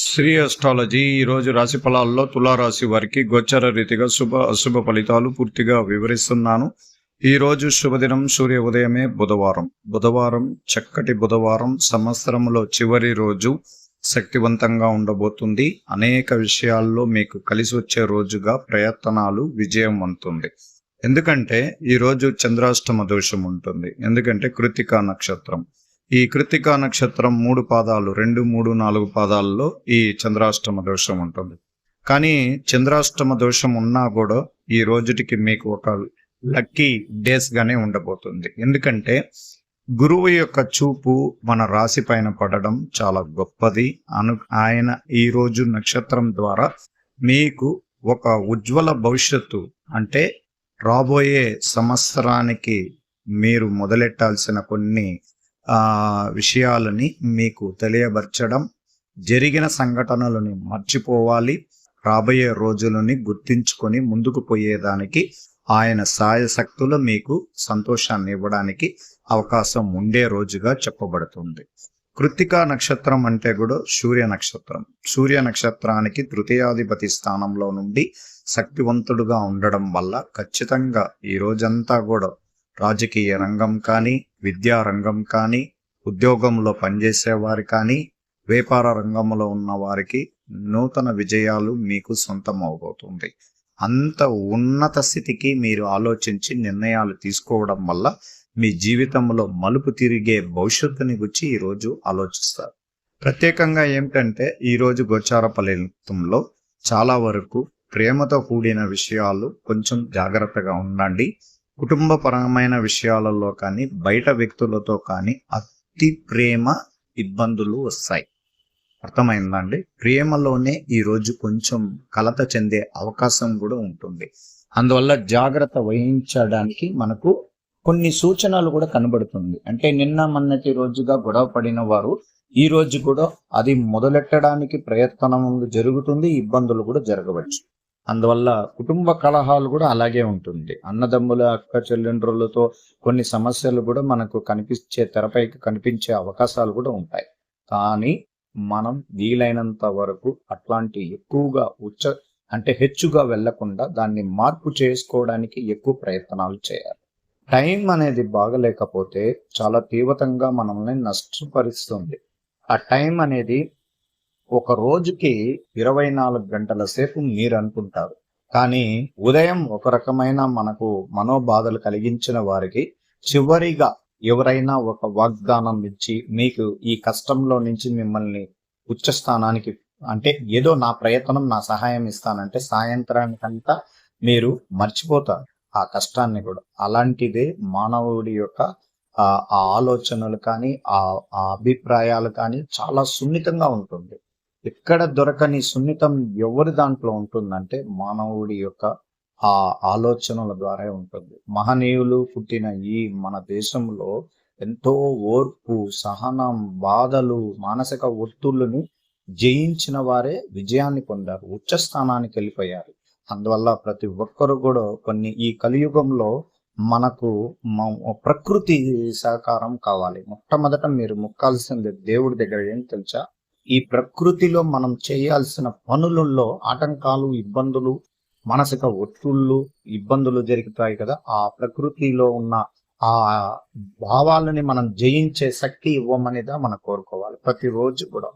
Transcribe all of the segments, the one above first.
Shri astrology ఈరోజు రాశి ఫలాల్లో తులారాశి వారికి గోచర రీతిగా శుభ అశుభ ఫలితాలు పూర్తిగా వివరిస్తున్నాను. ఈ రోజు శుభదినం సూర్య ఉదయమే బుధవారం. బుధవారం చక్కటి బుధవారం సంవత్సరంలో చివరి రోజు శక్తివంతంగా ఉండబోతుంది. అనేక విషయాల్లో మీకు కలిసి వచ్చే రోజుగా ప్రయత్నాలు విజయం అందుతుంది ఎందుకంటే ఈ రోజు చంద్రాష్టమ దోషం ఉంటుంది. ఎందుకంటే కృతికా నక్షత్రం. ఈ కృతికా నక్షత్రం మూడు పాదాలు రెండు మూడు నాలుగు పాదాల్లో ఈ చంద్రాష్టమ దోషం ఉంటుంది. కానీ చంద్రాష్టమ దోషం ఉన్నా కూడా ఈ రోజుటికి మీకు ఒక లక్కీ డేస్గానే ఉండబోతుంది. ఎందుకంటే గురువు యొక్క చూపు మన రాశి పైన పడడం చాలా గొప్పది. అను ఆయన ఈ రోజు నక్షత్రం ద్వారా మీకు ఒక ఉజ్వల భవిష్యత్తు అంటే రాబోయే సంవత్సరానికి మీరు మొదలెట్టాల్సిన కొన్ని విషయాలని మీకు తెలియబరచడం జరిగిన సంఘటనలని మర్చిపోవాలి. రాబోయే రోజులని గుర్తించుకొని ముందుకు పోయేదానికి ఆయన సాయశక్తులు మీకు సంతోషాన్ని ఇవ్వడానికి అవకాశం ఉండే రోజుగా చెప్పబడుతుంది. కృత్తికా నక్షత్రం అంటే కూడా సూర్య నక్షత్రం. సూర్య నక్షత్రానికి తృతీయాధిపతి స్థానంలో నుండి శక్తివంతుడుగా ఉండడం వల్ల ఖచ్చితంగా ఈ రోజంతా కూడా రాజకీయ రంగం కానీ విద్యా రంగం కానీ ఉద్యోగంలో పనిచేసేవారు కానీ వ్యాపార రంగంలో ఉన్న వారికి నూతన విజయాలు మీకు సొంతం అవబోతుంది అంత ఉన్నత స్థితికి మీరు ఆలోచించి నిర్ణయాలు తీసుకోవడం వల్ల మీ జీవితంలో మలుపు తిరిగే భవిష్యత్తుని గురించి ఈరోజు ఆలోచిస్తారు. ప్రత్యేకంగా ఏమిటంటే ఈరోజు గోచార ఫలితంలో చాలా వరకు ప్రేమతో కూడిన విషయాలు కొంచెం జాగ్రత్తగా ఉండండి. కుటుంబపరమైన విషయాలలో కానీ బయట వ్యక్తులతో కానీ అతి ప్రేమ ఇబ్బందులు వస్తాయి. అర్థమైందండి? ప్రేమలోనే ఈ రోజు కొంచెం కలత చెందే అవకాశం కూడా ఉంటుంది. అందువల్ల జాగ్రత్త వహించడానికి మనకు కొన్ని సూచనలు కూడా కనబడుతుంది. అంటే నిన్న మొన్నటి రోజుగా గొడవ పడిన వారు ఈ రోజు కూడా అది మొదలెట్టడానికి ప్రయత్నం జరుగుతుంది ఇబ్బందులు కూడా జరగవచ్చు. అందువల్ల కుటుంబ కలహాలు కూడా అలాగే ఉంటుంది. అన్నదమ్ముల అక్క చెల్లెండ్రులతో కొన్ని సమస్యలు కూడా మనకు కనిపించే తెరపైకి కనిపించే అవకాశాలు కూడా ఉంటాయి. కానీ మనం వీలైనంత వరకు అట్లాంటి ఎక్కువగా ఉచ్చ అంటే హెచ్చుగా వెళ్ళకుండా దాన్ని మార్పు చేసుకోవడానికి ఎక్కువ ప్రయత్నాలు చేయాలి. టైం అనేది బాగలేకపోతే చాలా తీవ్రంగా మనల్ని నష్టపరుస్తుంది. ఆ టైం అనేది ఒక రోజుకి ఇరవై నాలుగు గంటల సేపు మీరు అనుకుంటారు కానీ ఉదయం ఒక రకమైన మనకు మనోబాధలు కలిగించిన వారికి చివరిగా ఎవరైనా ఒక వాగ్దానం ఇచ్చి మీకు ఈ కష్టంలో నుంచి మిమ్మల్ని ఉచ్చ స్థానానికి అంటే ఏదో నా ప్రయత్నం నా సహాయం ఇస్తానంటే సాయంత్రానికంతా మీరు మర్చిపోతారు ఆ కష్టాన్ని కూడా. అలాంటిదే మానవుడి యొక్క ఆ ఆలోచనలు కానీ ఆ అభిప్రాయాలు కానీ చాలా సున్నితంగా ఉంటుంది. ఎక్కడ దొరకని సున్నితం ఎవరి దాంట్లో ఉంటుందంటే మానవుడి యొక్క ఆ ఆలోచనల ద్వారా ఉంటుంది. మహనీయులు పుట్టిన ఈ మన దేశంలో ఎంతో ఓర్పు సహనం బాధలు మానసిక ఒత్తుళ్ళని జయించిన వారే విజయాన్ని పొందారు ఉచ్చ స్థానానికి వెళ్ళిపోయారు. అందువల్ల ప్రతి ఒక్కరు కూడా కొన్ని ఈ కలియుగంలో మనకు ప్రకృతి సహకారం కావాలి. మొట్టమొదట మీరు మొక్కాల్సింది దేవుడి దగ్గర ఏం తెలుసా? ఈ ప్రకృతిలో మనం చేయాల్సిన పనులలో ఆటంకాలు ఇబ్బందులు మానసిక ఒత్తుళ్ళు ఇబ్బందులు జరుగుతాయి కదా. ఆ ప్రకృతిలో ఉన్న ఆ భావాలని మనం జయించే శక్తి ఇవ్వమనేదా మనం కోరుకోవాలి. ప్రతిరోజు కూడా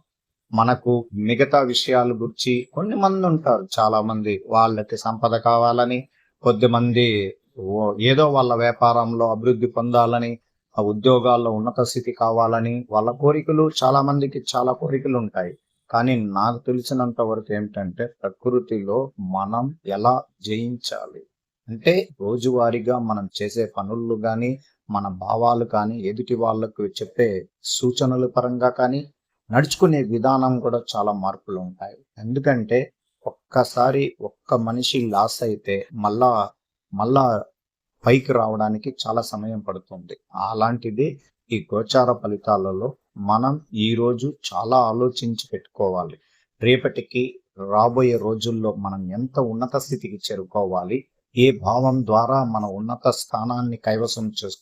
మనకు మిగతా విషయాల గురించి కొన్ని మంది ఉంటారు. చాలా మంది వాళ్ళకి సంపద కావాలని కొద్దిమంది ఏదో వాళ్ళ వ్యాపారంలో అభివృద్ధి పొందాలని ఆ ఉద్యోగాల్లో ఉన్నత స్థితి కావాలని వాళ్ళ కోరికలు చాలా మందికి చాలా కోరికలు ఉంటాయి. కానీ నాకు తెలిసినంత వరకు ఏమిటంటే ప్రకృతిలో మనం ఎలా జయించాలి? అంటే రోజువారీగా మనం చేసే పనులు కానీ మన భావాలు కానీ ఎదుటి వాళ్ళకు చెప్పే సూచనల పరంగా కానీ నడుచుకునే విధానం కూడా చాలా మార్పులు ఉంటాయి. ఎందుకంటే ఒక్కసారి ఒక్క మనిషి లాస్ అయితే మళ్ళా మళ్ళా పైకి రావడానికి చాలా సమయం పడుతుంది. అలాంటిది ఈ గోచార ఫలితాలలో మనం ఈ రోజు చాలా ఆలోచించి పెట్టుకోవాలి. రేపటికి రాబోయే రోజుల్లో మనం ఎంత ఉన్నత స్థితికి చేరుకోవాలి? ఏ భావం ద్వారా మన ఉన్నత స్థానాన్ని కైవసం చేసుకో